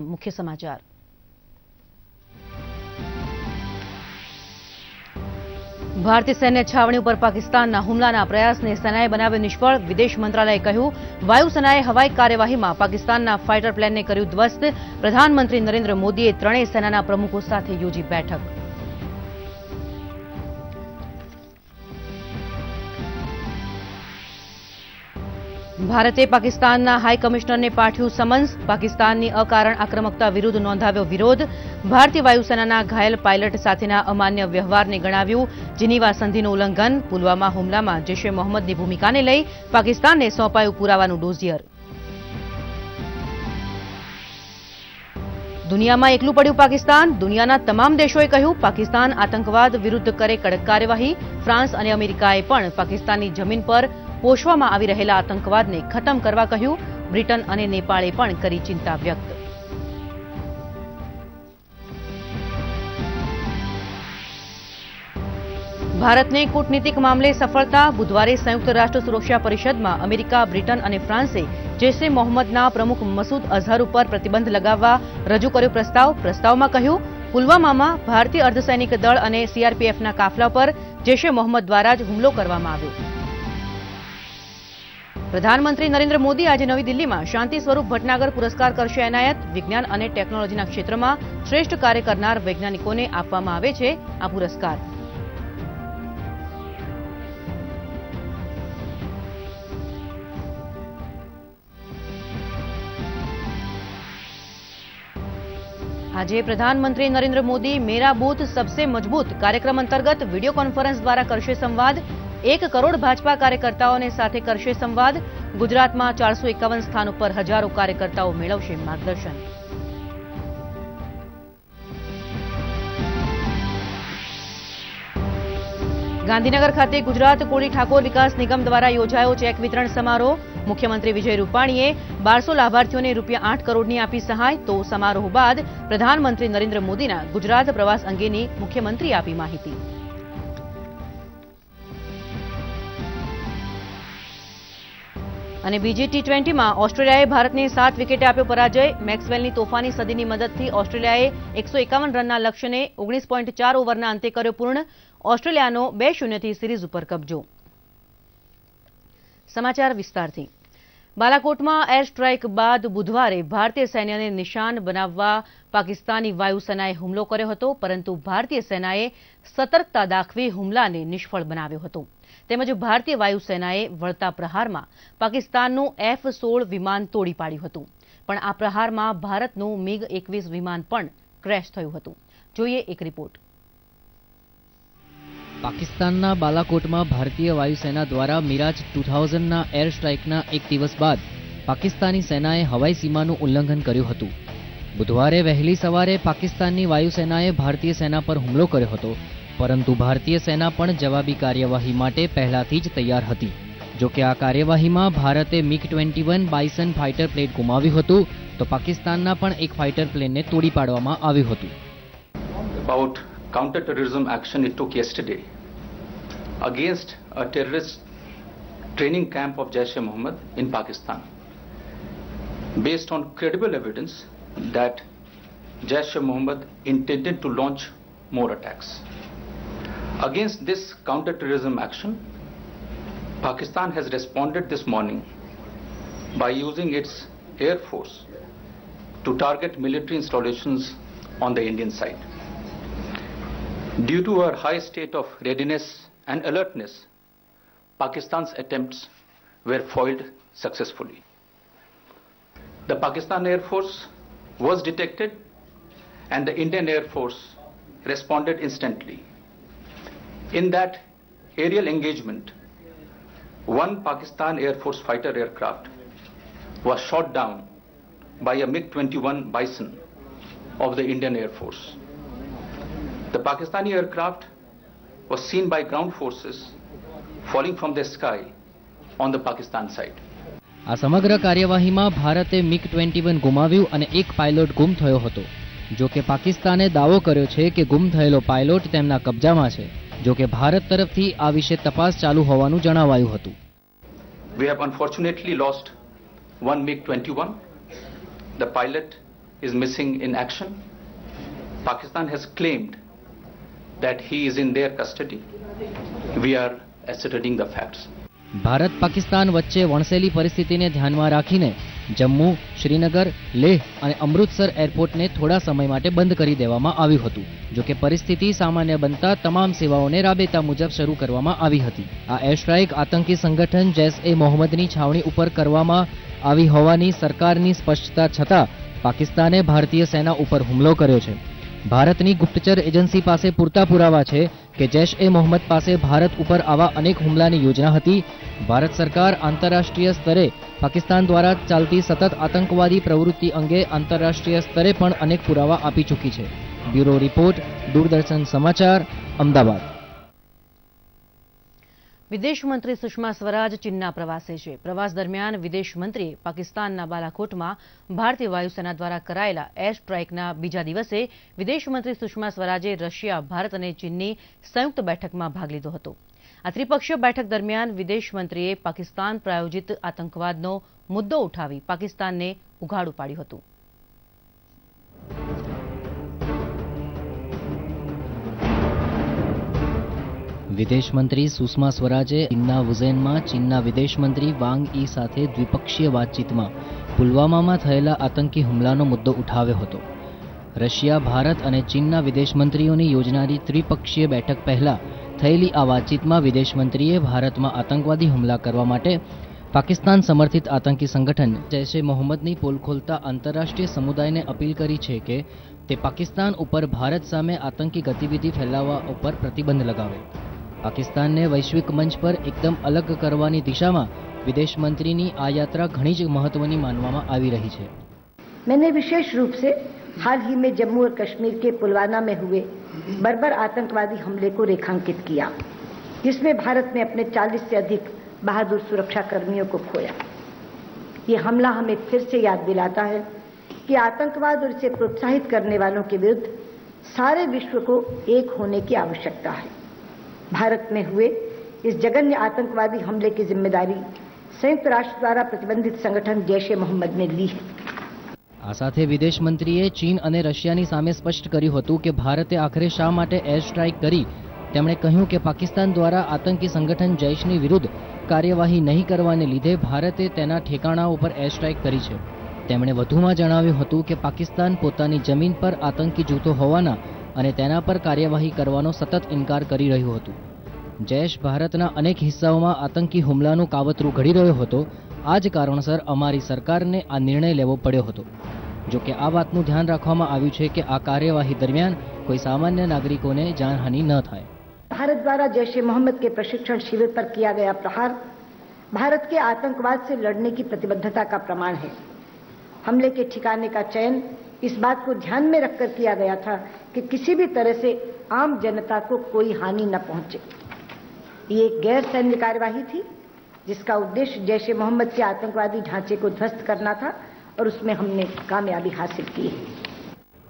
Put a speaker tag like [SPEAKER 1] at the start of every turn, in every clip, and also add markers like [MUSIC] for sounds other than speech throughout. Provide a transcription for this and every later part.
[SPEAKER 1] મુખ્ય સમાચાર. ભારતીય સૈન્ય છાવણી ઉપર પાકિસ્તાનના હુમલાના પ્રયાસને સેનાએ બનાવ્યો નિષ્ફળ, વિદેશ મંત્રાલયે કહ્યું વાયુસેનાએ હવાઈ કાર્યવાહીમાં પાકિસ્તાનના ફાઇટર પ્લેનને કર્યું ધ્વસ્ત. પ્રધાનમંત્રી નરેન્દ્ર મોદીએ ત્રણેય સેનાના પ્રમુખો સાથે યોજી બેઠક. ભારતે પાકિસ્તાનના હાઈ કમિશનરને પાઠ્યું સમન્સ. પાકિસ્તાનની અકારણ આક્રમકતા વિરુદ્ધ નોંધાવ્યો વિરોધ. ભારતીય વાયુસેનાના ઘાયલ પાયલટ સાથેના અમાન્ય વ્યવહારને ગણાવ્યું. જીનીવા સંધિનું ઉલ્લંઘન, પુલવામા હુમલામાં જૈશે મોહમ્મદની ભૂમિકાને લઈ પાકિસ્તાનને સોંપાયું પુરાવાનું ડોઝિયર. દુનિયામાં એકલું પડ્યું પાકિસ્તાન. દુનિયાના તમામ દેશોએ કહ્યું, પાકિસ્તાન આતંકવાદ વિરુદ્ધ કરે કડક કાર્યવાહી. ફ્રાન્સ અને અમેરિકાએ પણ પાકિસ્તાનની જમીન પર પોષવામાં આવી રહેલા આતંકવાદને ખતમ કરવા કહ્યું. બ્રિટન અને નેપાળે પણ કરી ચિંતા વ્યક્ત. ભારતને કૂટનીતિક મામલે સફળતા બુધવારે સંયુક્ત રાષ્ટ્ર સુરક્ષા પરિષદમાં અમેરિકા, બ્રિટન અને ફ્રાન્સે જૈશે મોહમ્મદના પ્રમુખ મસૂદ અઝહર ઉપર પ્રતિબંધ લગાવવા રજૂ કર્યો પ્રસ્તાવ. પ્રસ્તાવમાં કહ્યું, પુલવામામાં ભારતીય અર્ધસૈનિક દળ અને સીઆરપીએફના કાફલા પર જૈશે મોહમ્મદ દ્વારા જ હુમલો કરવામાં આવ્યો. પ્રધાનમંત્રી નરેન્દ્ર મોદી આજે નવી દિલ્હીમાં શાંતિ સ્વરૂપ ભટનાગર પુરસ્કાર કરશે એનાયત. વિજ્ઞાન અને ટેકનોલોજીના ક્ષેત્રમાં શ્રેષ્ઠ કાર્ય કરનાર વૈજ્ઞાનિકોને આપવામાં આવે છે આ પુરસ્કાર. આજે પ્રધાનમંત્રી નરેન્દ્ર મોદી મેરા બૂથ સબસે મજબૂત કાર્યક્રમ અંતર્ગત વીડિયો કોન્ફરન્સ દ્વારા કરશે સંવાદ. એક કરોડ ભાજપા કાર્યકર્તાઓને સાથે કરશે સંવાદ. ગુજરાતમાં ચારસો એકાવન સ્થાન ઉપર હજારો કાર્યકર્તાઓ મેળવશે માર્ગદર્શન. ગાંધીનગર ખાતે ગુજરાત કોળી ઠાકોર વિકાસ નિગમ દ્વારા યોજાયો ચેક વિતરણ સમારોહ. મુખ્યમંત્રી વિજય રૂપાણીએ બારસો લાભાર્થીઓને રૂપિયા આઠ કરોડની આપી સહાય. તો સમારોહ બાદ પ્રધાનમંત્રી નરેન્દ્ર મોદીના ગુજરાત પ્રવાસ અંગેની મુખ્યમંત્રી આપી માહિતી. અને બીજી ટી ટ્વેન્ટીમાં ઓસ્ટ્રેલિયાએ ભારતને સાત વિકેટે આપ્યો પરાજય. મેક્સવેલની તોફાની સદીની મદદથી ઓસ્ટ્રેલિયાએ એકસો રનના લક્ષ્યને ઓગણીસ ઓવરના અંતે કર્યો પૂર્ણ. ઓસ્ટ્રેલિયાનો બે શૂન્યથી સિરીઝ ઉપર કબજો. સમાચાર વિસ્તારથી. બાલાકોટમાં એર સ્ટ્રાઇક બાદ બુધવારે ભારતીય સૈન્યને નિશાન બનાવવા પાકિસ્તાની વાયુસેનાએ હુમલો કર્યો હતો, પરંતુ ભારતીય સેનાએ સતર્કતા દાખવી હુમલાને નિષ્ફળ બનાવ્યો હતો. તેમજ ભારતીય વાયુસેનાએ વળતા પ્રહારમાં પાકિસ્તાનનું એફ સોળ વિમાન તોડી પાડ્યું હતું. પણ આ પ્રહારમાં ભારતનું મિગ એકવીસ વિમાન પણ ક્રેશ થયું હતું. જોઈએ એક રિપોર્ટ.
[SPEAKER 2] પાકિસ્તાનના બાલાકોટમાં ભારતીય વાયુસેના દ્વારા મિરાજ ટુ થાઉઝન્ડના એર સ્ટ્રાઇકના એક દિવસ બાદ પાકિસ્તાની સેનાએ હવાઈ સીમાનું ઉલ્લંઘન કર્યું હતું. બુધવારે વહેલી સવારે પાકિસ્તાનની વાયુસેનાએ ભારતીય સેના પર હુમલો કર્યો હતો, પરંતુ ભારતીય સેના પણ જવાબી કાર્યવાહી માટે પહેલાથી જ તૈયાર હતી. જોકે આ કાર્યવાહીમાં ભારતે MiG twenty one Bison fighter plane ગુમાવ્યું હતું, તો પાકિસ્તાનના પણ એક ફાઇટર પ્લેનને તોડી પાડવામાં આવ્યું હતું.
[SPEAKER 3] About counter-terrorism action it took yesterday against a terrorist training camp of Jaish-e-Mohammed in Pakistan. Based on credible evidence that Jaish-e-Mohammed intended to launch more attacks. Against this counter-terrorism action, Pakistan has responded this morning by using its air force to target military installations on the Indian side. Due to our high state of readiness and alertness, Pakistan's attempts were foiled successfully. The Pakistan Air Force was detected and the Indian Air Force responded instantly. In that aerial engagement, one Pakistan Air Force fighter aircraft was shot down by a MiG 21 Bison of the Indian Air Force. The Pakistani aircraft was seen by ground forces falling from the sky on the Pakistan side.
[SPEAKER 2] આ સમગ્ર કાર્યવાહીમાં ભારતે MiG twenty one ગુમાવ્યું અને એક pilot ગુમ થયો હતો જો કે પાકિસ્તાને દાવો કર્યો છે કે ગુમ થયેલો પાયલોટ તેમના કબજામાં છે જો કે ભારત તરફથી આ વિશે તપાસ ચાલુ હોવાનું જણાવાયું હતું
[SPEAKER 3] We have unfortunately lost one MiG 21. The pilot is missing in action. Pakistan has claimed that he is in their custody. We are ascertaining the facts.
[SPEAKER 2] Bharat Pakistan વચ્ચે વણસેલી પરિસ્થિતિને ધ્યાનમાં રાખીને જમ્મુ, શ્રીનગર, લેહ અને અમૃતસર એરપોર્ટને થોડા સમય માટે બંધ કરી દેવામાં આવ્યું હતું જો કે પરિસ્થિતિ સામાન્ય બનતા તમામ સેવાઓને રાબેતા મુજબ શરૂ કરવામાં આવી હતી આ એર આતંકી સંગઠન જૈશ એ મોહમ્મદની છાવણી ઉપર કરવામાં આવી હોવાની સરકારની સ્પષ્ટતા છતાં પાકિસ્તાને ભારતીય સેના ઉપર હુમલો કર્યો છે ભારતની ગુપ્તચર એજન્સી પાસે પૂરતા પુરાવા છે કે જૈશ એ મોહમ્મદ પાસે ભારત ઉપર આવા અનેક હુમલાની યોજના હતી. ભારત સરકાર આંતરરાષ્ટ્રીય સ્તરે પાકિસ્તાન દ્વારા ચાલતી સતત આતંકવાદી પ્રવૃત્તિ અંગે આંતરરાષ્ટ્રીય સ્તરે પણ અનેક પુરાવા આપી ચૂકી છે. બ્યુરો રિપોર્ટ, દૂરદર્શન સમાચાર, અમદાવાદ.
[SPEAKER 1] વિદેશ મંત્રી સુષ્મા સ્વરાજ ચીનના પ્રવાસે છે. પ્રવાસ દરમિયાન વિદેશ મંત્રીએ પાકિસ્તાનના બાલાકોટમાં ભારતીય વાયુસેના દ્વારા કરાયેલા એર સ્ટ્રાઇકના બીજા દિવસે વિદેશ મંત્રી સુષ્મા સ્વરાજે રશિયા, ભારત અને ચીનની સંયુક્ત બેઠકમાં ભાગ લીધો હતો. આ ત્રિપક્ષીય બેઠક દરમિયાન વિદેશ મંત્રીએ પાકિસ્તાન પ્રાયોજિત આતંકવાદનો મુદ્દો ઉઠાવી પાકિસ્તાનને ઉઘાડું પાડ્યું હતું.
[SPEAKER 2] વિદેશ મંત્રી સુષ્મા સ્વરાજે ચીનના વુઝેનમાં ચીનના વિદેશ મંત્રી વાંગ ઈ સાથે દ્વિપક્ષીય વાતચીતમાં પુલવામામાં થયેલા આતંકી હુમલાનો મુદ્દો ઉઠાવ્યો હતો. રશિયા, ભારત અને ચીનના વિદેશ મંત્રીઓની યોજનારી ત્રિપક્ષીય બેઠક પહેલા થયેલી આ વાતચીતમાં વિદેશ મંત્રીએ ભારતમાં આતંકવાદી હુમલા કરવા માટે પાકિસ્તાન સમર્થિત આતંકી સંગઠન જૈશે મોહમ્મદની પોલ ખોલતા આંતરરાષ્ટ્રીય સમુદાયને અપીલ કરી છે કે તે પાકિસ્તાન ઉપર ભારત સામે આતંકી ગતિવિધિ ફેલાવવા ઉપર પ્રતિબંધ લગાવે. પાકિસ્તાનને વૈશ્વિક મંચ પર એકદમ અલગ કરવાની દિશામાં વિદેશ મંત્રીની આ યાત્રા ઘણી જ મહત્વની માનવામાં આવી રહી છે
[SPEAKER 4] मैंने विशेष रूप से हाल ही में जम्मू और कश्मीर के पुलवामा में हुए बर्बर आतंकवादी हमले को रेखांकित किया जिसमें भारत ने अपने 40 से अधिक बहादुर सुरक्षा कर्मियों को खोया ये हमला हमें फिर से याद दिलाता है कि आतंकवाद और इसे प्रोत्साहित करने वालों के विरुद्ध सारे विश्व को एक होने की आवश्यकता है भारत में हुए इस जघन्य आतंकवादी हमले की जिम्मेदारी संयुक्त राष्ट्र द्वारा प्रतिबंधित संगठन जैश ए मोहम्मद ने ली है
[SPEAKER 2] આ સાથે વિદેશ મંત્રીએ ચીન અને રશિયાની સામે સ્પષ્ટ કર્યું હતું કે ભારતે આખરે શા માટે એર સ્ટ્રાઇક કરી તેમણે કહ્યું કે પાકિસ્તાન દ્વારા આતંકી સંગઠન જૈશની વિરુદ્ધ કાર્યવાહી નહીં કરવાને લીધે ભારતે તેના ઠેકાણા ઉપર એર સ્ટ્રાઇક કરી છે તેમણે વધુમાં જણાવ્યું હતું કે પાકિસ્તાન પોતાની જમીન પર આતંકી જૂથો હોવાના અને તેના પર કાર્યવાહી કરવાનો સતત ઇનકાર કરી રહ્યું હતું જૈશ ભારતના અનેક હિસ્સાઓમાં આતંકી હુમલાનું કાવતરું ઘડી રહ્યો હતો આ જ કારણસર અમારી સરકારને આ નિર્ણય લેવો પડ્યો હતો જો કે આ વાતનું ધ્યાન રાખવામાં આવ્યું છે કે આ કાર્યવાહી દરમિયાન કોઈ સામાન્ય નાગરિકોને જાનહાનિ ન થાય
[SPEAKER 4] भारत द्वारा जैश ए मोहम्मद के प्रशिक्षण शिविर पर किया गया प्रहार भारत के आतंकवाद से लड़ने की प्रतिबद्धता का प्रमाण है हमले के ठिकाने का चयन इस बात को ध्यान में रखकर किया गया था कि किसी भी तरह से आम जनता को कोई हानि न पहुंचे ये एक गैर सैन्य कार्यवाही थी जिसका उद्देश्य जैश ए मोहम्मद के आतंकवादी ढांचे को ध्वस्त करना था और उसमें हमने कामयाबी हासिल की है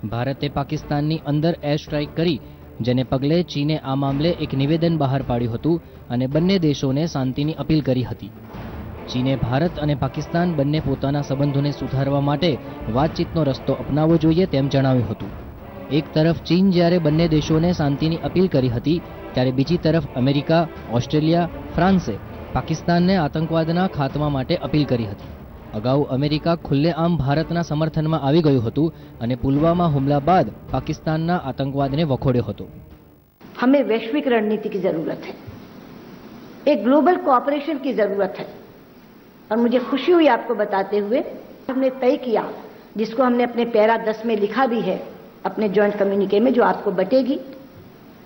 [SPEAKER 2] ભારતે પાકિસ્તાનની અંદર એર સ્ટ્રાઇક કરી જેને પગલે ચીને આ મામલે એક નિવેદન બહાર પાડ્યું હતું અને બંને દેશોને શાંતિની અપીલ કરી હતી ચીને ભારત અને પાકિસ્તાન બંને પોતાના સંબંધોને સુધારવા માટે વાતચીતનો રસ્તો અપનાવવો જોઈએ તેમ જણાવ્યું હતું. એક તરફ ચીન જ્યારે બંને દેશોને શાંતિની અપીલ કરી હતી, ત્યારે બીજી તરફ અમેરિકા, ઓસ્ટ્રેલિયા, ફ્રાન્સે પાકિસ્તાનને આતંકવાદના ખાતમા માટે અપીલ કરી હતી. અગાઉ અમેરિકા ખુલ્લેઆમ ભારતના સમર્થનમાં આવી ગયું હતું અને પુલવામા હુમલા બાદ પાકિસ્તાનના આતંકવાદને વખોડ્યો હતો.
[SPEAKER 4] હમે વૈશ્વિક રણનીતિ કી જરૂરત હૈ. એક ગ્લોબલ કોઓપરેશન કી જરૂરત હૈ. और मुझे खुशी हुई आपको बताते हुए हमने तय किया, जिसको हमने अपने पैरा दस में लिखा भी है, अपने ज्वाइंट कम्युनिके में जो आपको बटेगी।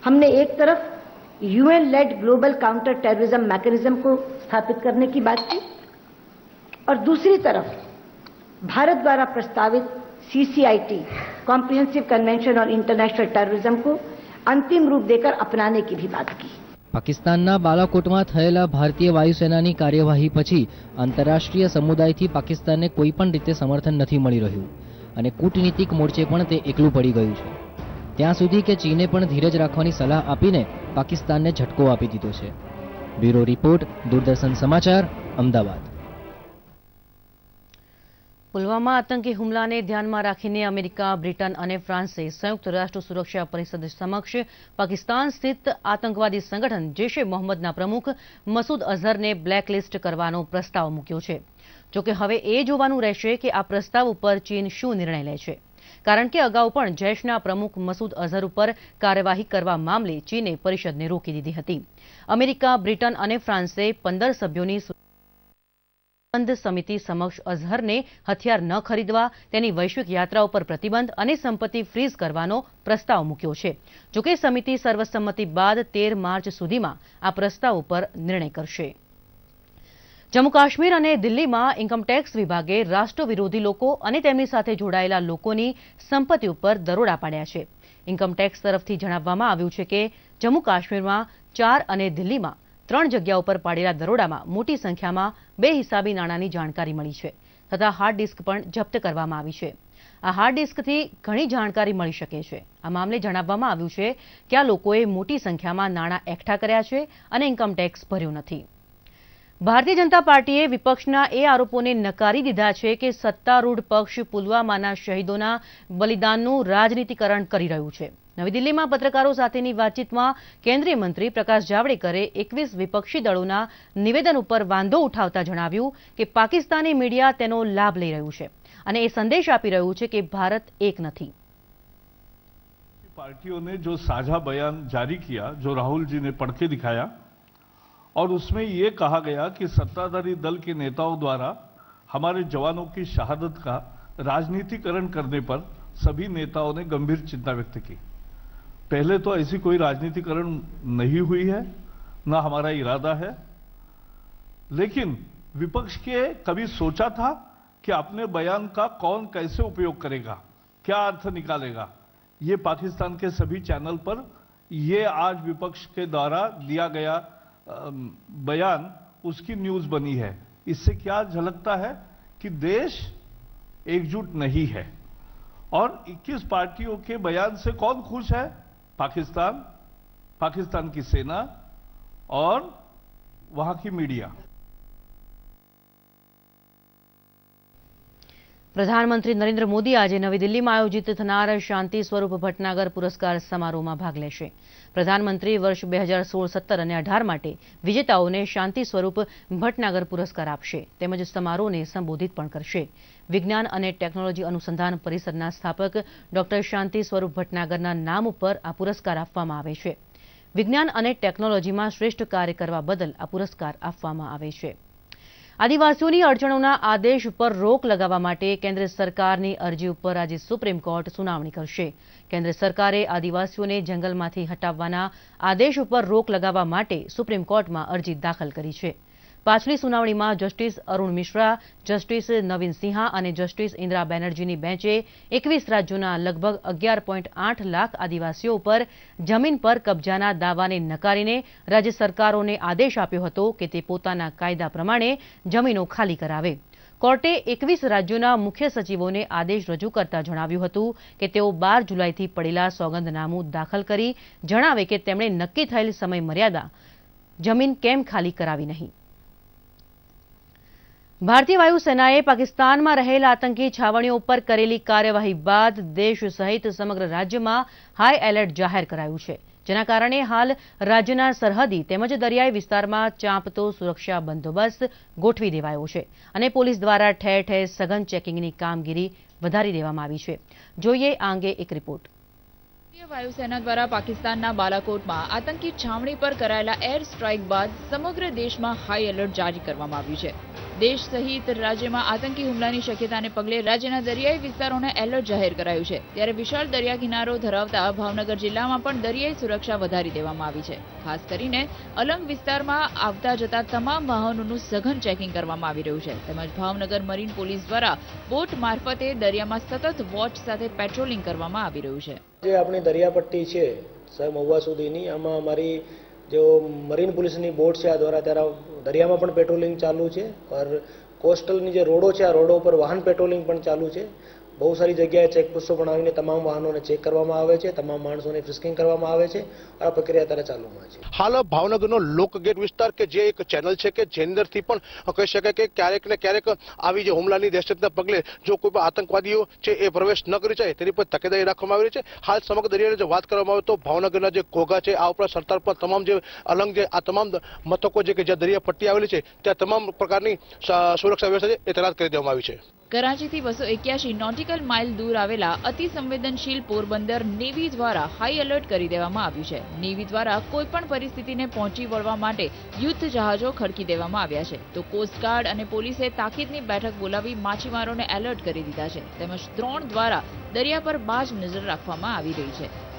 [SPEAKER 4] हमने एक तरफ़ UN led global counter terrorism mechanism को स्थापित करने की बात की, और दूसरी तरफ़ भारत द्वारा प्रस्तावित CCIT comprehensive convention on international terrorism को अंतिम रूप देकर अपनाने की भी बात की।
[SPEAKER 2] પાકિસ્તાનના બાલાકોટમાં થયેલા ભારતીય વાયુસેનાની કાર્યવાહી પછી આંતરરાષ્ટ્રીય સમુદાયથી પાકિસ્તાનને કોઈ પણ રીતે સમર્થન નથી મળી રહ્યું. અને કૂટનીતિક મોરચે પણ તે એકલું પડી ગયું છે. ત્યાં સુધી કે ચીને પણ ધીરજ રાખવાની સલાહ આપીને પાકિસ્તાનને ઝટકો આપી દીધો છે. બ્યુરો રિપોર્ટ, દૂરદર્શન સમાચાર, અમદાવાદ.
[SPEAKER 1] પુલવામા આતંકી હુમલાને ધ્યાનમાં રાખીને અમેરિકા, બ્રિટન અને ફ્રાન્સે સંયુક્ત રાષ્ટ્ર સુરક્ષા પરિષદ સમક્ષ પાકિસ્તાન સ્થિત આતંકવાદી સંગઠન જૈશ મોહમ્મદના પ્રમુખ મસૂદ અઝહરને બ્લેકલિસ્ટ કરવાનો પ્રસ્તાવ મૂક્યો છે. જોકે હવે એ જોવાનું રહેશે કે આ પ્રસ્તાવ ઉપર ચીન શું નિર્ણય લે છે. કારણ કે અગાઉ પણ જૈશના પ્રમુખ મસૂદ અઝહર ઉપર કાર્યવાહી કરવા મામલે ચીને પરિષદને રોકી દીધી હતી. અમેરિકા, બ્રિટન અને ફ્રાન્સે પંદર સભ્યોની પ્રતિબંધ સમિતિ સમક્ષ અઝહરને હથિયાર ન ખરીદવા, તેની વૈશ્વિક યાત્રા ઉપર પ્રતિબંધ અને સંપત્તિ ફ્રીઝ કરવાનો પ્રસ્તાવ મૂક્યો છે. જોકે સમિતિ સર્વસંમતિ બાદ તેર માર્ચ સુધીમાં આ પ્રસ્તાવ ઉપર નિર્ણય કરશે. જમ્મુ કાશ્મીર અને દિલ્હીમાં ઇન્કમટેક્સ વિભાગે રાષ્ટ્ર વિરોધી લોકો અને તેમની સાથે જોડાયેલા લોકોની સંપત્તિ ઉપર દરોડા પાડ્યા છે. ઇન્કમટેક્સ તરફથી જણાવવામાં આવ્યું છે કે, જમ્મુ કાશ્મીરમાં ચાર અને દિલ્હીમાં ત્રણ જગ્યા ઉપર પાડેલા દરોડામાં મોટી સંખ્યામાં બે હિસાબી નાણાંની જાણકારી મળી છે, તથા હાર્ડ ડિસ્ક પણ જપ્ત કરવામાં આવી છે. આ હાર્ડ ડિસ્કથી ઘણી જાણકારી મળી શકે છે. આ મામલે જણાવવામાં આવ્યું છે કે આ લોકોએ મોટી સંખ્યામાં નાણાં એકઠા કર્યા છે અને ઇન્કમટેક્સ ભર્યું નથી. ભારતીય જનતા પાર્ટીએ વિપક્ષના એ આરોપોને નકારી દીધા છે કે સત્તારૂઢ પક્ષ પુલવામાના શહીદોના બલિદાનનું રાજનીતિકરણ કરી રહ્યું છે. નવી દિલ્હીમાં પત્રકારો સાથેની વાતચીતમાં કેન્દ્રીય મંત્રી પ્રકાશ જાવડેકરે એકવીસ વિપક્ષી દળોના નિવેદન ઉપર વાંધો ઉઠાવતા જણાવ્યું કે પાકિસ્તાની મીડિયા તેનો લાભ લઈ રહ્યું છે અને એ સંદેશ આપી રહ્યું છે કે ભારત એક નથી
[SPEAKER 5] पार्टियों ने जो साझा बयान जारी किया जो राहुल जी ने पढ़ के दिखाया और उसमें ये कहा गया कि सत्ताधारी दल के नेताओं द्वारा हमारे जवानों की शहादत का राजनीतिकरण करने पर सभी नेताओं ने गंभीर चिंता व्यक्त की पहले तो ऐसी कोई राजनीतिकरण नहीं हुई है, ना हमारा इरादा है। लेकिन विपक्ष के कभी सोचा था कि अपने बयान का कौन कैसे उपयोग करेगा, क्या अर्थ निकालेगा, ये पाकिस्तान के सभी चैनल पर ये आज विपक्ष के द्वारा दिया गया बयान, उसकी न्यूज़ बनी है। इससे क्या झलकता है कि देश एकजुट नहीं है। और 21 पार्टियों के बयान से कौन खुश है? पाकिस्तान पाकिस्तान की सेना और वहां की मीडिया
[SPEAKER 1] પ્રધાનમંત્રી નરેન્દ્ર મોદી આજે નવી દિલ્હીમાં આયોજિત થનાર શાંતિ સ્વરૂપ ભટનાગર પુરસ્કાર સમારોહમાં ભાગ લેશે. પ્રધાનમંત્રી વર્ષ બે હજાર સોળ સત્તર અને અઢાર માટે વિજેતાઓને શાંતિ સ્વરૂપ ભટનાગર પુરસ્કાર આપશે, તેમજ સમારોહને સંબોધિત પણ કરશે. વિજ્ઞાન અને ટેકનોલોજી અનુસંધાન પરિષદના સ્થાપક ડોક્ટર શાંતિ સ્વરૂપ ભટનાગરના નામ ઉપર આ પુરસ્કાર આપવામાં આવે છે. વિજ્ઞાન અને ટેકનોલોજીમાં શ્રેષ્ઠ કાર્ય કરવા બદલ આ પુરસ્કાર આપવામાં આવે છે. આદિવાસીઓની અડચણોના આદેશ ઉપર રોક લગાવવા માટે કેન્દ્ર સરકારની અરજી ઉપર આજે સુપ્રીમ કોર્ટ સુનાવણી કરશે. કેન્દ્ર સરકારે આદિવાસીઓને જંગલમાંથી હટાવવાના આદેશ ઉપર રોક લગાવવા માટે સુપ્રીમ કોર્ટમાં અરજી દાખલ કરી છે. પાછલી સુનાવણીમાં જસ્ટિસ અરુણ મિશ્રા, જસ્ટિસ નવીન સિંહા અને જસ્ટિસ ઇન્દિરા બેનર્જીની બેંચે એકવીસ રાજ્યોના લગભગ અગિયાર આઠ લાખ આદિવાસીઓ પર જમીન પર કબજાના દાવાને નકારીને રાજ્ય સરકારોને આદેશ આપ્યો હતો કે તે પોતાના કાયદા પ્રમાણે જમીનો ખાલી કરાવે. કોર્ટે એકવીસ રાજ્યોના મુખ્ય સચિવોને આદેશ રજૂ કરતા જણાવ્યું હતું કે તેઓ બાર જુલાઈથી પડેલા સોગંદનામું દાખલ કરી જણાવે કે તેમણે નક્કી થયેલ સમય મર્યાદા જમીન કેમ ખાલી કરાવી નહીં. ભારતીય વાયુસેનાએ પાકિસ્તાનમાં રહેલા આતંકી છાવણીઓ ઉપર કરેલી કાર્યવાહી બાદ દેશ સહિત સમગ્ર રાજ્યમાં હાઈ એલર્ટ જાહેર કરાયું છે, જેના કારણે હાલ રાજ્યના સરહદી તેમજ દરિયાઈ વિસ્તારમાં ચાંપતો સુરક્ષા બંદોબસ્ત ગોઠવી દેવાયો છે અને પોલીસ દ્વારા ઠેર ઠેર સઘન ચેકિંગની કામગીરી વધારી દેવામાં આવી છે. જોઈએ આ અંગે એક રિપોર્ટ.
[SPEAKER 6] ભારતીય વાયુસેના દ્વારા પાકિસ્તાનના બાલાકોટમાં આતંકી છાવણી પર કરાયેલા એર સ્ટ્રાઇક બાદ સમગ્ર દેશમાં હાઈ એલર્ટ જારી કરવામાં આવ્યું છે. દેશ સહિત રાજ્યમાં આતંકી હુમલાની શક્યતાને પગલે રાજ્યના દરિયાઈ વિસ્તારોને એલર્ટ જાહેર કરાયું છે. ત્યારે વિશાળ દરિયા કિનારો ધરાવતા ભાવનગર જિલ્લામાં પણ દરિયાઈ સુરક્ષા વધારી દેવામાં આવી છે. ખાસ કરીને અલંગ વિસ્તારમાં આવતા જતા તમામ વાહનોનું સઘન ચેકિંગ કરવામાં આવી રહ્યું છે. તેમજ ભાવનગર મરીન પોલીસ દ્વારા બોટ મારફતે દરિયામાં સતત વોચ સાથે પેટ્રોલિંગ કરવામાં આવી રહ્યું છે.
[SPEAKER 7] જે આપણી દરિયાપટ્ટી છે સર મહુવા સુધીની, આમાં અમારી જો મરીન પોલીસની બોટ છે આ દ્વારા ત્યારે દરિયામાં પણ પેટ્રોલિંગ ચાલુ છે. ઓર કોસ્ટલની જે રોડો છે, આ રોડો ઉપર વાહન પેટ્રોલિંગ પણ ચાલુ છે. બહુ સારી જગ્યાએ ચેકપોસ્ટો બનાવીને તમામ વાહનોને ચેક કરવામાં આવે છે, તમામ માણસોને ફ્રિસ્કિંગ કરવામાં આવે છે, આ પ્રક્રિયા અત્યારે ચાલુમાં છે.
[SPEAKER 8] હાલ ભાવનગરનો લોકગેટ વિસ્તાર કે જે એક ચેનલ છે કે જેની અંદરથી પણ કહી શકાય કે ક્યારેક ને ક્યારેક આવી જે હુમલાની દહેશતના પગલે જો કોઈ પણ આતંકવાદીઓ છે એ પ્રવેશ ન કરી જાય તેની પર તકેદારી રાખવામાં આવી છે. હાલ સમગ્ર દરિયાની જો વાત કરવામાં આવે તો ભાવનગરના જે ઘોઘા છે, આ ઉપરાંત સરદાર પર તમામ જે અલંગ જે આ તમામ મથકો છે કે જ્યાં દરિયા પટ્ટી આવેલી છે, ત્યાં તમામ પ્રકારની સુરક્ષા વ્યવસ્થા છે એ તૈનાત કરી દેવામાં આવી છે.
[SPEAKER 6] કરાચીથી બસો એક્યાસી નોટિકલ માઇલ દૂર આવેલા અતિસંવેદનશીલ પોરબંદર નેવી દ્વારા હાઈ એલર્ટ કરી દેવામાં આવ્યું છે. નેવી દ્વારા કોઈપણ પરિસ્થિતિને પહોંચી વળવા માટે યુદ્ધ જહાજો ખડકી દેવામાં આવ્યા છે. તો કોસ્ટગાર્ડ અને પોલીસે તાકીદની બેઠક બોલાવી માછીમારોને એલર્ટ કરી દીધા છે. તેમજ દ્રોણ દ્વારા દરિયા પર બાજ નજર રાખવામાં આવી રહી છે.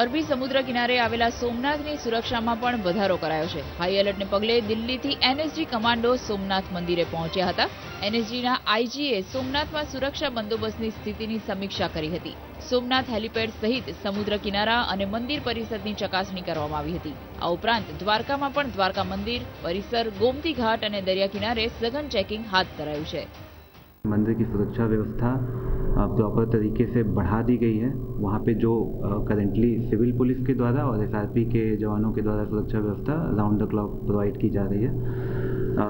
[SPEAKER 6] અરબી સમુદ્ર કિનારે આવેલા સોમનાથની સુરક્ષામાં પણ વધારો કરાયો છે. હાઈ એલર્ટને પગલે દિલ્હીથી એનએસજી કમાન્ડો સોમનાથ મંદિરે પહોંચ્યા હતા. એનએસજીના આઈજીએ સોમનાથમાં સુરક્ષા બંદોબસ્તની સ્થિતિની સમીક્ષા કરી હતી. સોમનાથ હેલિપેડ સહિત સમુદ્ર કિનારા અને મંદિર પરિસરની ચકાસણી કરવામાં આવી હતી. આ ઉપરાંત દ્વારકામાં પણ દ્વારકા મંદિર, પરિસર, ગોમતી ઘાટ અને દરિયા કિનારે સઘન ચેકિંગ હાથ ધરાયું છે.
[SPEAKER 9] મંદિર કી સુરક્ષા વ્યવસ્થા प्रॉपर तरीके से बढ़ा दी गई है वहाँ पे जो करेंटली सिविल पुलिस के द्वारा और एसआरपी के जवानों के द्वारा सुरक्षा व्यवस्था राउंड द क्लॉक प्रोवाइड की जा रही है अ,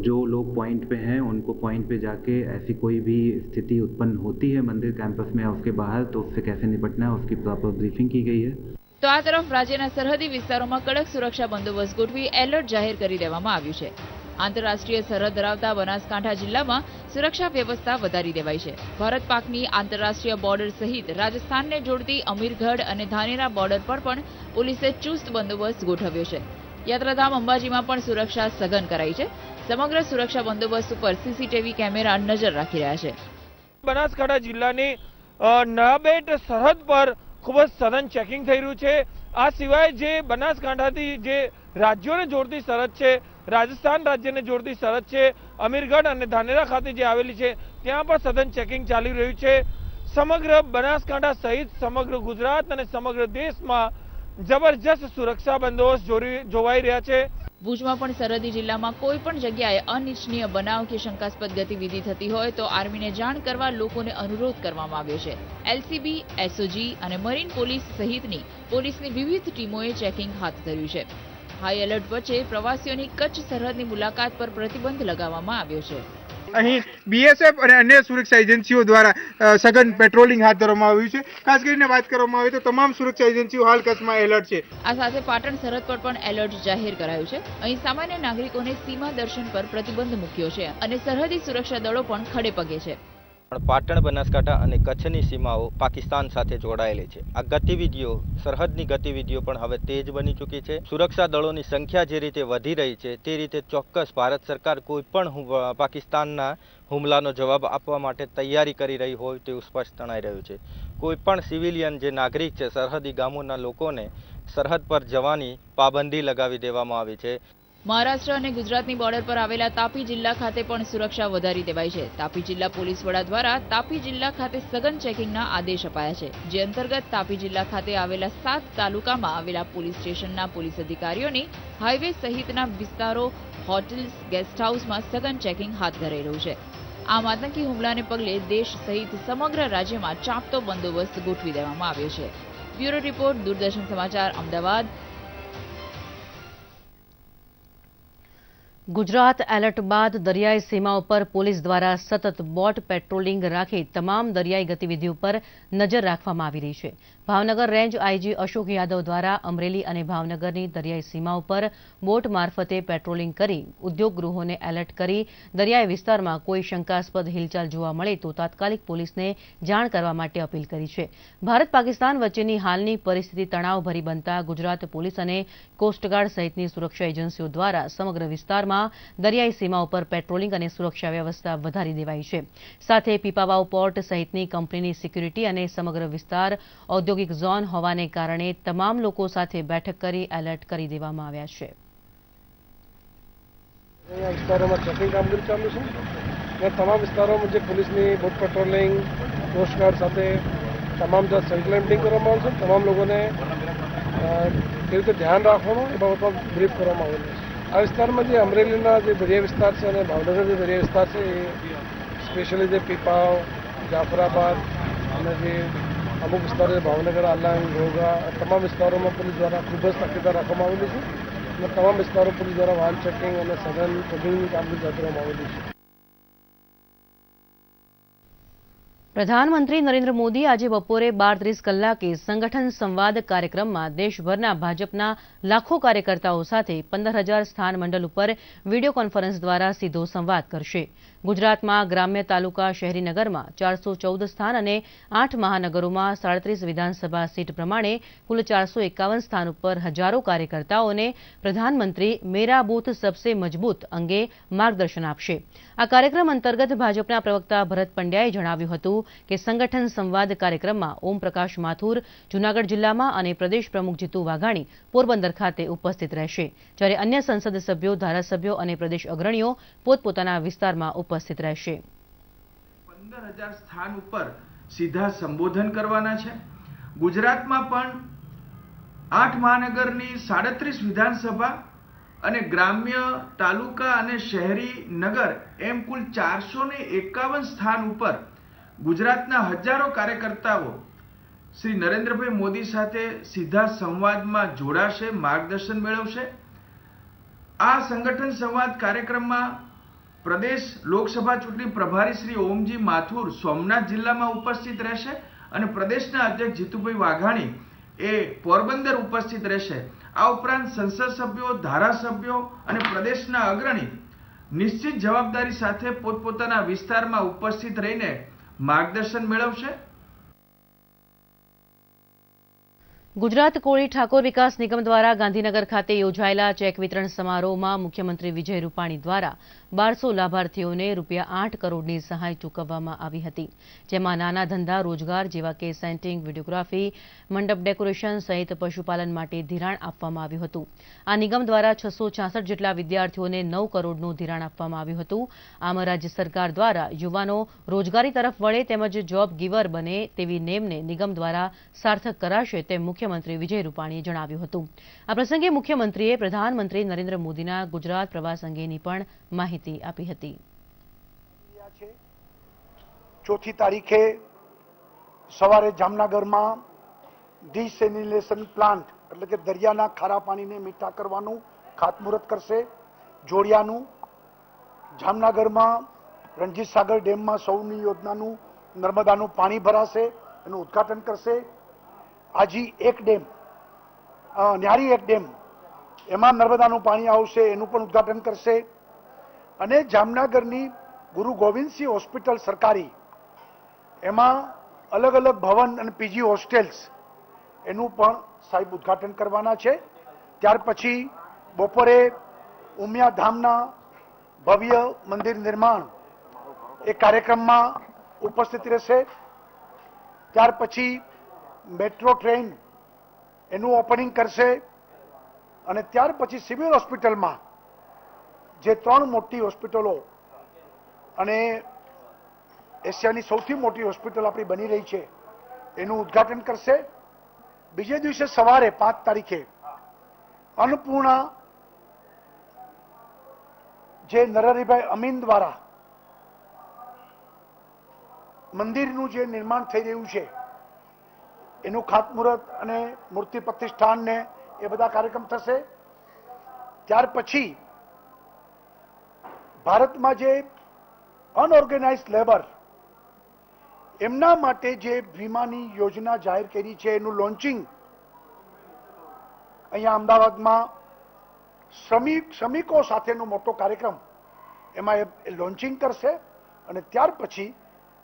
[SPEAKER 9] जो लोग पॉइंट पे हैं उनको पॉइंट पे जाके ऐसी कोई भी स्थिति उत्पन्न होती है मंदिर कैंपस में या उसके बाहर तो उससे कैसे निपटना है उसकी प्रॉपर ब्रीफिंग की गई है
[SPEAKER 6] તો આ તરફ રાજ્યના સરહદી વિસ્તારોમાં કડક સુરક્ષા બંદોબસ્ત ગોઠવી એલર્ટ જાહેર કરી દેવામાં આવ્યું છે આંતરરાષ્ટ્રીય સરહદ ધરાવતા બનાસકાંઠા જિલ્લામાં સુરક્ષા વ્યવસ્થા વધારી દેવાઈ છે. ભારત પાકની આંતરરાષ્ટ્રીય બોર્ડર સહિત રાજસ્થાનને જોડતી અમીરગઢ અને ધાનેરા બોર્ડર પર પણ પોલીસે ચુસ્ત બંદોબસ્ત ગોઠવ્યો છે. યાત્રાધામ અંબાજીમાં પણ સુરક્ષા સઘન કરાઈ છે. સમગ્ર સુરક્ષા બંદોબસ્ત ઉપર સીસીટીવી કેમેરા નજર રાખી રહ્યા છે.
[SPEAKER 10] બનાસકાંઠા જિલ્લાની નાબેટ સરહદ પર ખૂબ જ સઘન ચેકિંગ થઈ રહ્યું છે. આ સિવાય જે બનાસકાંઠાથી જે રાજ્યોને જોડતી સરહદ છે રાજસ્થાન રાજ્યને જોડતી સરહદ છે. અમીરગઢ અને ધાનેરા ખાતે જે આવેલી છે, ત્યાં પણ સઘન ચેકિંગ ચાલી રહ્યું છે. સમગ્ર બનાસકાંઠા સહિત સમગ્ર ગુજરાત અને સમગ્ર દેશમાં જબરજસ્ત સુરક્ષા બંદોબસ્ત જોવાઈ રહ્યા છે.
[SPEAKER 6] ભુજમાં પણ સરહદી જિલ્લામાં કોઈ પણ જગ્યાએ અનિચ્છનીય બનાવ કે શંકાસ્પદ ગતિવિધિ થતી હોય તો આર્મીને જાણ કરવા લોકોને અનુરોધ કરવામાં આવ્યો છે. એલસીબી, એસઓજી અને મરીન પોલીસ સહિતની પોલીસની વિવિધ ટીમોએ ચેકિંગ હાથ ધર્યું છે. હાઈ એલર્ટ વચ્ચે પ્રવાસીઓની કચ્છ સરહદની મુલાકાત પર પ્રતિબંધ લગાવવામાં આવ્યો છે.
[SPEAKER 11] અહીં બીએસએફ અને અન્ય સુરક્ષા એજન્સીઓ દ્વારા સઘન પેટ્રોલિંગ હાથ ધરવામાં આવ્યું છે. ખાસ કરીને વાત કરવામાં આવે તો તમામ સુરક્ષા એજન્સીઓ હાલ કચ્છમાં એલર્ટ છે.
[SPEAKER 6] આ સાથે પાટણ સરહદ પર પણ એલર્ટ જાહેર કરાયું છે. અહીં સામાન્ય નાગરિકોને સીમા દર્શન પર પ્રતિબંધ મૂક્યો છે અને સરહદી સુરક્ષા દળો પણ ખડે પગે છે.
[SPEAKER 12] પણ પાટણ, બનાસકાંઠા અને કચ્છની સીમાઓ પાકિસ્તાન સાથે જોડાયેલી છે. આ ગતિવિધિઓ, સરહદની ગતિવિધિઓ પણ હવે તેજ બની ચૂકી છે. સુરક્ષા દળોની સંખ્યા જે રીતે વધી રહી છે, તે રીતે ચોક્કસ ભારત સરકાર કોઈ પણ પાકિસ્તાનના હુમલાનો જવાબ આપવા માટે તૈયારી કરી રહી હોય તેવું સ્પષ્ટ જણાઈ રહ્યું છે. કોઈ પણ સિવિલિયન જે નાગરિક છે, સરહદી ગામોના લોકોને સરહદ પર જવાની પાબંદી લગાવી દેવામાં આવી છે.
[SPEAKER 6] મહારાષ્ટ્ર અને ગુજરાતની બોર્ડર પર આવેલા તાપી જિલ્લા ખાતે પણ સુરક્ષા વધારી દેવાઈ છે. તાપી જિલ્લા પોલીસ વડા દ્વારા તાપી જિલ્લા ખાતે સઘન ચેકિંગના આદેશ અપાયા છે. જે અંતર્ગત તાપી જિલ્લા ખાતે આવેલા સાત તાલુકામાં આવેલા પોલીસ સ્ટેશનના પોલીસ અધિકારીઓની હાઈવે સહિતના વિસ્તારો હોટેલ્સ ગેસ્ટ હાઉસમાં સઘન ચેકિંગ હાથ ધરાઈ રહ્યું છે. આમ આતંકી હુમલાને પગલે દેશ સહિત સમગ્ર રાજ્યમાં ચાંપતો બંદોબસ્ત ગોઠવી દેવામાં આવ્યો છે. બ્યુરો રિપોર્ટ, દૂરદર્શન સમાચાર, અમદાવાદ.
[SPEAKER 1] ગુજરાત એલર્ટ બાદ દરિયાઈ સીમા ઉપર પોલીસ દ્વારા સતત બોટ પેટ્રોલિંગ રાખી તમામ દરિયાઈ ગતિવિધિ ઉપર નજર રાખવામાં આવી રહી છે. ભાવનગર રેન્જ આઈજી અશોક યાદવ દ્વારા અમરેલી અને ભાવનગરની દરિયાઈ સીમા ઉપર બોટ મારફતે પેટ્રોલિંગ કરી ઉદ્યોગગૃહોને એલર્ટ કરી દરિયાઈ વિસ્તારમાં કોઈ શંકાસ્પદ હિલચાલ જોવા મળે તો તાત્કાલિક પોલીસને જાણ કરવા માટે અપીલ કરી છે. ભારત પાકિસ્તાન વચ્ચેની હાલની પરિસ્થિતિ તણાવભરી બનતા ગુજરાત પોલીસ અને કોસ્ટગાર્ડ સહિતની સુરક્ષા એજન્સીઓ દ્વારા સમગ્ર વિસ્તારમાં દરિયાઈ સીમા ઉપર પેટ્રોલિંગ અને સુરક્ષા વ્યવસ્થા વધારી દેવાઈ છે. સાથે પીપાવાવ પોર્ટ સહિતની કંપનીની સિક્યુરિટી અને સમગ્ર વિસ્તાર ઔદ્યોગિક ઝોન હોવાને કારણે તમામ લોકો સાથે બેઠક કરી એલર્ટ કરી દેવામાં આવ્યા છે.
[SPEAKER 10] વિસ્તારોમાં તમામ વિસ્તારોમાં જે પોલીસની બોટ પેટ્રોલિંગ કોસ્ટગાર્ડ સાથે તમામ જે સેન્ટ્રલ કરવામાં આવશે તમામ લોકોને કેવી રીતે ધ્યાન રાખવાનું એ બાબતમાં બ્રીફ કરવામાં આવેલું છે. આ વિસ્તારમાં જે અમરેલીના જે દરિયા વિસ્તાર છે અને ભાવનગર જે દરિયા વિસ્તાર છે, એ સ્પેશિયલી જે પીપાવ
[SPEAKER 13] જાફરાબાદ અને જે અમુક વિસ્તારો ભાવનગર, આલાંગ, ઘોઘા તમામ વિસ્તારોમાં પોલીસ દ્વારા ખૂબ જ તકેદાર રાખવામાં આવેલી છે અને તમામ વિસ્તારો પોલીસ દ્વારા વાહન ચેકિંગ અને સઘન ચેકિંગની કામગીરી હાથ ધરવામાં આવેલી છે.
[SPEAKER 1] પ્રધાનમંત્રી નરેન્દ્ર મોદી આજે બપોરે બાર ત્રીસ કલાકે સંગઠન સંવાદ કાર્યક્રમમાં દેશભરના ભાજપના લાખો કાર્યકર્તાઓ સાથે પંદર હજાર સ્થાન મંડળ ઉપર વીડિયો કોન્ફરન્સ દ્વારા સીધો સંવાદ કરશે. ગુજરાતમાં ગ્રામ્ય તાલુકા શહેરી ચારસો ચૌદ સ્થાન અને આઠ મહાનગરોમાં સાડત્રીસ વિધાનસભા સીટ પ્રમાણે કુલ ચારસો એકાવન સ્થાન ઉપર હજારો કાર્યકર્તાઓને પ્રધાનમંત્રી મેરા બૂથ સબસે મજબૂત અંગે માર્ગદર્શન આપશે. આ કાર્યક્રમ અંતર્ગત ભાજપના પ્રવક્તા ભરત પંડ્યાએ જણાવ્યું હતું કે સંગઠન સંવાદ કાર્યક્રમમાં ઓમપ્રકાશ માથુર જૂનાગઢ જિલ્લામાં અને પ્રદેશ પ્રમુખ જીતુ વાઘાણી પોરબંદર ખાતે ઉપસ્થિત રહેશે. જ્યારે અન્ય સંસદ સભ્યો, ધારાસભ્યો અને પ્રદેશ અગ્રણીઓ પોતપોતાના વિસ્તારમાં ઉપસ્થિત રહેશે.
[SPEAKER 14] પંદર હજાર સ્થાન ઉપર સીધા સંબોધન કરવાના છે. ગુજરાતમાં પણ આઠ મહાનગરની સાડત્રીસ વિધાનસભા અને ગ્રામ્ય, તાલુકા અને શહેરી નગર એમ કુલ ચારસો ને એકાવન સ્થાન ઉપર ગુજરાતના હજારો કાર્યકર્તાઓ શ્રી નરેન્દ્રભાઈ મોદી સાથે સીધા સંવાદમાં જોડાશે, માર્ગદર્શન મેળવશે. આ સંગઠન સંવાદ કાર્યક્રમમાં પ્રદેશ લોકસભા ચૂંટણી પ્રભારી શ્રી ઓમજી માથુર સોમનાથ જિલ્લામાં ઉપસ્થિત રહેશે અને પ્રદેશના અધ્યક્ષ જીતુભાઈ વાઘાણી એ પોરબંદર ઉપસ્થિત રહેશે. આ ઉપરાંત સંસદ સભ્યો, ધારાસભ્યો અને પ્રદેશના અગ્રણી નિશ્ચિત જવાબદારી સાથે પોતપોતાના વિસ્તારમાં ઉપસ્થિત રહીને માર્ગદર્શન મેળવશે.
[SPEAKER 1] ગુજરાત કોળી ઠાકોર વિકાસ નિગમ દ્વારા ગાંધીનગર ખાતે યોજાયેલા ચેક વિતરણ સમારોહમાં મુખ્યમંત્રી વિજય રૂપાણી દ્વારા બારસો લાભાર્થીઓને રૂપિયા આઠ કરોડની સહાય ચૂકવવામાં આવી હતી, જેમાં નાના ધંધા રોજગાર જેવા કે સેન્ટિંગ, વિડીયોગ્રાફી, મંડપ ડેકોરેશન સહિત પશુપાલન માટે ધિરાણ આપવામાં આવ્યું હતું. આ નિગમ દ્વારા છસો જેટલા વિદ્યાર્થીઓને નવ કરોડનું ધિરાણ આપવામાં આવ્યું હતું. આમ રાજ્ય સરકાર દ્વારા યુવાનો રોજગારી તરફ વળે તેમજ જોબ ગીવર બને તેવી નેમને નિગમ દ્વારા સાર્થક કરાશે તેમ મુખ્યમંત્રી વિજય રૂપાણીએ જણાવ્યું હતું. આ પ્રસંગે મુખ્યમંત્રીએ પ્રધાનમંત્રી નરેન્દ્ર મોદીના ગુજરાત પ્રવાસ અંગેની પણ માહિતી આપી હતી.
[SPEAKER 15] ચોથી તારીખે સવારે જામનગરમાં ડિસેનિલેશન પ્લાન્ટ, એટલે કે દરિયાના ખારા પાણીને મીઠા કરવાનું ખાતમુહૂર્ત કરશે. જોડિયાનું, જામનગરમાં રણજીત સાગર ડેમમાં સૌની યોજનાનું નર્મદાનું પાણી ભરાશે, એનું ઉદ્ઘાટન કરશે. આજી એક ડેમ ન્યારી એક ડેમ. એમાં નર્મદાનું પાણી આવશે, એનું પણ ઉદ્ઘાટન કરશે. અને જામનગરની ગુરુ ગોવિંદસિંહ હોસ્પિટલ સરકારી, એમાં અલગ અલગ ભવન અને પીજી હોસ્ટેલ્સ, એનું પણ સાહેબ ઉદ્ઘાટન કરવાના છે. ત્યાર પછી બપોરે ઉમિયા ધામના ભવ્ય મંદિર નિર્માણ એ કાર્યક્રમમાં ઉપસ્થિત રહેશે. ત્યાર પછી મેટ્રો ટ્રેન એનું ઓપનિંગ કરશે અને ત્યાર પછી સિવિલ હોસ્પિટલમાં જે ત્રણ મોટી હોસ્પિટલો અને એશિયાની સૌથી મોટી હોસ્પિટલ આપણી બની રહી છે, એનું ઉદ્ઘાટન કરશે. બીજે દિવસે સવારે પાંચ તારીખે અન્નપૂર્ણા જે નરહરિભાઈ અમીન દ્વારા મંદિરનું જે નિર્માણ થઈ રહ્યું છે એનું ખાતમુહૂર્ત અને મૂર્તિ પ્રતિષ્ઠાનને એ બધા કાર્યક્રમ થશે. ત્યાર પછી ભારતમાં જે અનઓર્ગેનાઇઝ લેબર, એમના માટે જે વીમાની યોજના જાહેર કરી છે, એનું લોન્ચિંગ અહીંયા અમદાવાદમાં શ્રમિક, શ્રમિકો સાથેનો મોટો કાર્યક્રમ એમાં એ લોન્ચિંગ કરશે અને ત્યાર પછી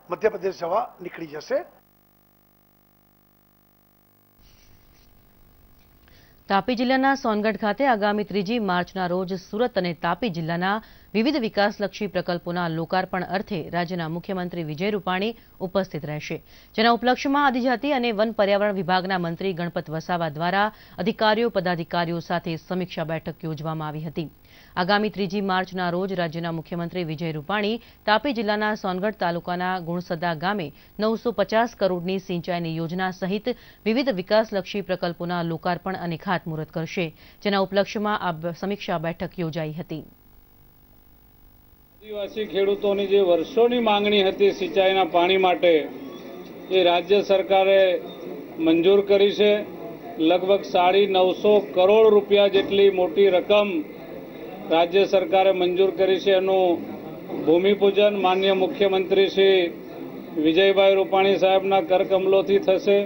[SPEAKER 15] મધ્યપ્રદેશ જવા નીકળી જશે.
[SPEAKER 1] તાપી જિલ્લાના સોનગઢ ખાતે આગામી ત્રીજી માર્ચના રોજ સુરત અને તાપી જિલ્લાના વિવિધ વિકાસલક્ષી પ્રકલ્પોના લોકાર્પણ અર્થે રાજ્યના મુખ્યમંત્રી વિજય રૂપાણી ઉપસ્થિત રહેશે. જેના ઉપલક્ષ્યમાં આદિજાતિ અને વન પર્યાવરણ વિભાગના મંત્રી ગણપત વસાવા દ્વારા અધિકારીઓ, પદાધિકારીઓ સાથે સમીક્ષા બેઠક યોજવામાં આવી હતી. આગામી ત્રીજી માર્ચના રોજ રાજ્યના મુખ્યમંત્રી વિજય રૂપાણી તાપી જિલ્લાના સોનગઢ તાલુકાના ગુણસદા ગામે નવસો પચાસ કરોડની સિંચાઈની યોજના સહિત વિવિધ વિકાસલક્ષી પ્રકલ્પોના લોકાર્પણ અને ખાતમુહૂર્ત કરશે. જેના ઉપલક્ષ્યમાં આ સમીક્ષા બેઠક યોજાઈ હતી.
[SPEAKER 16] આદિવાસી ખેડૂતોની જે વર્ષોની માંગણી હતી સિંચાઈના પાણી માટે, એ રાજ્ય સરકારે મંજૂર કરી છે. લગભગ સાડી નવસો કરોડ રૂપિયા જેટલી મોટી રકમ રાજ્ય સરકારે મંજૂર કરી છે. એનું ભૂમિપૂજન માન્ય મુખ્યમંત્રી શ્રી વિજયભાઈ રૂપાણી સાહેબના કરકમલોથી થશે.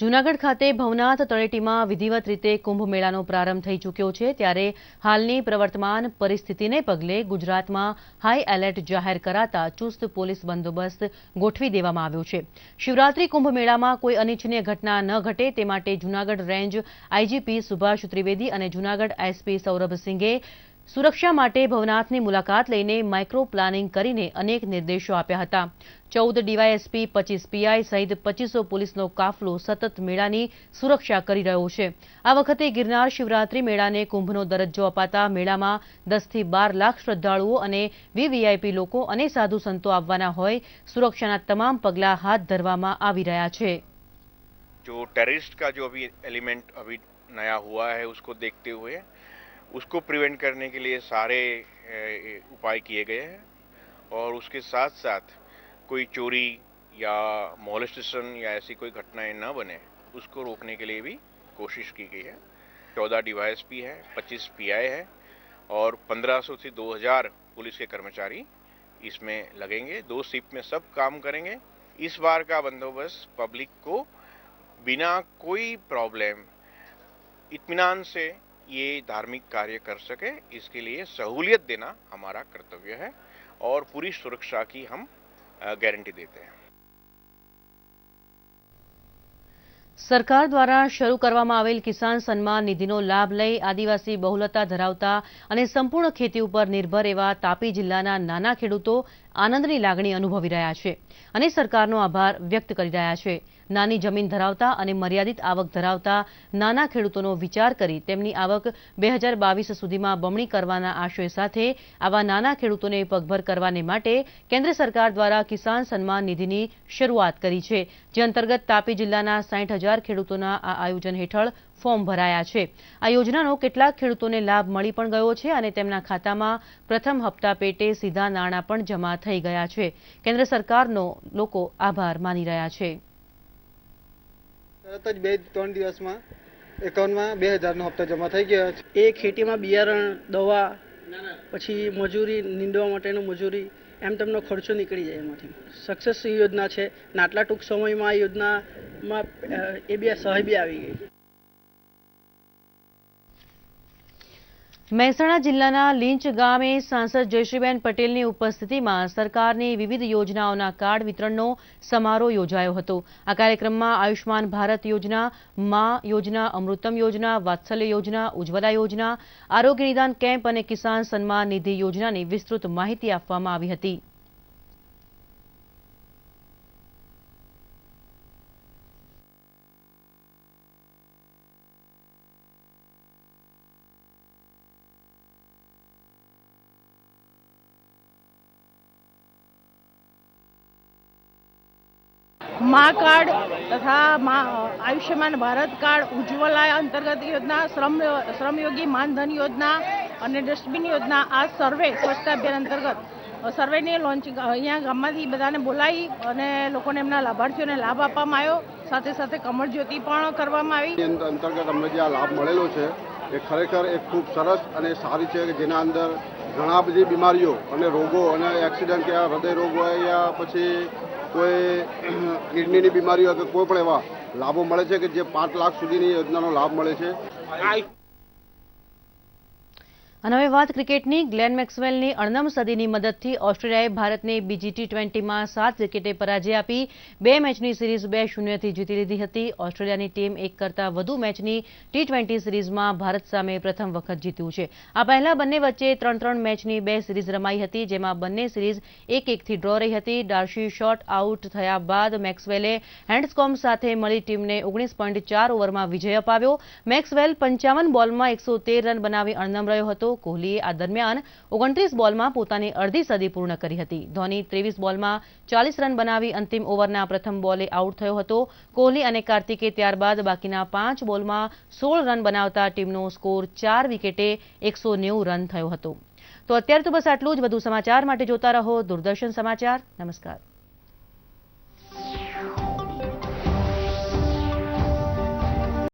[SPEAKER 1] જૂનાગઢ ખાતે ભવનાથ તળેટીમાં વિધિવત રીતે કુંભ પ્રારંભ થઈ ચૂક્યો છે, ત્યારે હાલની પ્રવર્તમાન પરિસ્થિતિને પગલે ગુજરાતમાં હાઈ એલર્ટ જાહેર કરાતા ચુસ્ત પોલીસ બંદોબસ્ત ગોઠવી દેવામાં આવ્યો છે. શિવરાત્રી કુંભ મેળામાં કોઈ અનિચ્છનીય ઘટના ન ઘટે તે માટે જૂનાગઢ રેન્જ આઈજીપી સુભાષ ત્રિવેદી અને જૂનાગઢ એસપી સૌરભસિંઘે સુરક્ષા માટે ભવનાથની મુલાકાત લઈને માઇક્રો પ્લાનિંગ કરીને અનેક નિર્દેશો આપ્યા હતા ચૌદ ડીવાયએસપી પચીસ પીઆઈ સહિત પચીસો પોલીસનો કાફલો સતત મેળાની સુરક્ષા કરી રહ્યો છે આ વખતે ગિરનાર શિવરાત્રી મેળાને કુંભનો દરજ્જો અપાતા મેળામાં દસથી બાર લાખ શ્રદ્ધાળુઓ અને વીવીઆઈપી લોકો અને સાધુ સંતો આવવાના હોય સુરક્ષાના તમામ પગલાં હાથ ધરવામાં આવી રહ્યા છે
[SPEAKER 17] जो टेररिस्ट का जो अभी एलिमेंट अभी नया हुआ है उसको देखते हुए उसको प्रिवेंट करने के लिए सारे उपाय किए गए हैं और उसके साथ साथ कोई चोरी या मोलेस्टेशन या ऐसी कोई घटनाएँ न बने, उसको रोकने के लिए भी कोशिश की गई है। चौदह डिवाइस भी है, पच्चीस पीआई है और 1500 से 2000 पुलिस के कर्मचारी इसमें लगेंगे। दो शिफ्ट में सब काम करेंगे। इस बार का बंदोबस्त पब्लिक को बिना कोई प्रॉब्लम इतमान से ये धार्मिक कार्य कर सके इसके लिए सहूलियत देना हमारा कर्तव्य है और पूरी सुरक्षा की हम गारंटी देते हैं
[SPEAKER 1] સરકાર દ્વારા શરૂ કરવામાં આવેલ કિસાન સન્માન નિધિનો લાભ લઈ આદિવાસી બહુલતા ધરાવતા અને સંપૂર્ણ ખેતી ઉપર નિર્ભર એવા તાપી જિલ્લાના નાના ખેડૂતો આનંદની લાગણી અનુભવી રહ્યા છે અને સરકારનો આભાર વ્યક્ત કરી રહ્યા છે નાની જમીન ધરાવતા અને મર્યાદિત આવક ધરાવતા નાના ખેડૂતોનો વિચાર કરી તેમની આવક બે હજાર બાવીસ સુધીમાં બમણી કરવાના આશય સાથે આવા નાના ખેડૂતોને પગભર કરવાને માટે કેન્દ્ર સરકાર દ્વારા કિસાન સન્માન નિધિની શરૂઆત કરી છે, જે અંતર્ગત તાપી જિલ્લાના સાઠ હજાર ખેડૂતોના આ આયોજન હેઠળ ફોર્મ ભરાયા છે. આ યોજનાનો કેટલાક ખેડૂતોને લાભ મળી પણ ગયો છે અને તેમના ખાતામાં પ્રથમ હપ્તા પેટે સીધા નાણાં પણ જમા થઈ ગયા છે. કેન્દ્ર સરકારનો લોકો આભાર માની રહ્યા છે.
[SPEAKER 18] તરત જ બે ત્રણ દિવસમાં એકાઉન્ટમાં બે હજારનો હપ્તો જમા થઈ ગયો છે. એ ખેતીમાં બિયારણ, દવા, પછી મજૂરી, નીંદવા માટેનું મજૂરી, એમ તેમનો ખર્ચો નીકળી જાય એમાંથી. સક્સેસ યોજના છે નાટલા ટૂંક સમયમાં આ યોજનામાં એ બી સહાય બી આવી ગઈ.
[SPEAKER 1] મહેસાણા જિલ્લાના લીંચ ગામે સાંસદ જયશ્રીબેન પટેલની ઉપસ્થિતિમાં સરકારની વિવિધ યોજનાઓના કાર્ડ વિતરણનો સમારોહ યોજાયો હતો. આ કાર્યક્રમમાં આયુષ્માન ભારત યોજના, મા યોજના, અમૃતમ યોજના, વાત્સલ્ય યોજના, ઉજ્જવલા યોજના, આરોગ્ય નિદાન કેમ્પ અને કિસાન સન્માન નિધિ યોજનાની વિસ્તૃત માહિતી આપવામાં આવી હતી.
[SPEAKER 19] મા કાર્ડ તથા આયુષ્યમાન ભારત કાર્ડ, ઉજ્જવલા અંતર્ગત યોજના, શ્રમ શ્રમયોગી માનધન યોજના અને ડસ્ટબિન યોજના, આ સર્વે સ્વચ્છતા અભિયાન અંતર્ગત સર્વેને લોન્ચિંગ અહીંયા ગામમાંથી બધાને બોલાવી અને લોકોને એમના લાભાર્થીઓને લાભ આપવામાં આવ્યો. સાથે સાથે કમળ જ્યોતિ પણ કરવામાં આવી.
[SPEAKER 20] અંતર્ગત અમને જે આ લાભ મળેલો છે, એ ખરેખર એક ખૂબ સરસ અને સારી છે કે જેના અંદર ઘણા બધી બીમારીઓ અને રોગો અને એક્સિડન્ટ કે હૃદય રોગ હોય યા પછી કોઈ [CLEARS THROAT] કિડનીની બીમારી હોય કે કોઈ પણ એવા લાભો મળે છે કે જે પાંચ લાખ સુધીની યોજનાનો લાભ મળે છે?
[SPEAKER 1] અને હવે વાત ક્રિકેટની. ગ્લેન મેક્સવેલની અણનમ સદીની મદદથી ઓસ્ટ્રેલિયાએ ભારતને બીજી ટી ટ્વેન્ટીમાં સાત વિકેટે પરાજય આપી. બે મેચની સિરીઝ બે શૂન્યથી જીતી લીધી હતી. ઓસ્ટ્રેલિયાની ટીમ એક કરતાં વધુ મેચની ટી ટ્વેન્ટી સિરીઝમાં ભારત સામે પ્રથમ વખત જીત્યું છે. આ પહેલા બંને વચ્ચે ત્રણ ત્રણ મેચની બે સિરીઝ રમાઈ હતી, જેમાં બંને સિરીઝ એક એકથી ડ્રો રહી હતી. ડાર્શી શોટ આઉટ થયા બાદ મેક્સવેલે હેન્ડસ્કોમ સાથે મળી ટીમને ઓગણીસ પોઈન્ટ ચાર ઓવરમાં વિજય અપાવ્યો. મેક્સવેલ પંચાવન બોલમાં એકસો રન બનાવી અણનમ રહ્યો હતો. કોહલીએ આ દરમિયાન ઓગણત્રીસ બોલમાં પોતાની અડધી સદી પૂર્ણ કરી હતી. ધોની ત્રેવીસ બોલમાં ચાલીસ રન બનાવી અંતિમ ઓવરના પ્રથમ બોલે આઉટ થયો હતો. કોહલી અને કાર્તિકે ત્યારબાદ બાકીના પાંચ બોલમાં સોળ રન બનાવતા ટીમનો સ્કોર ચાર વિકેટે એકસો રન થયો હતો. તો અત્યારે તો બસ આટલું જ. વધુ સમાચાર માટે જોતા રહો દૂરદર્શન સમાચાર. નમસ્કાર.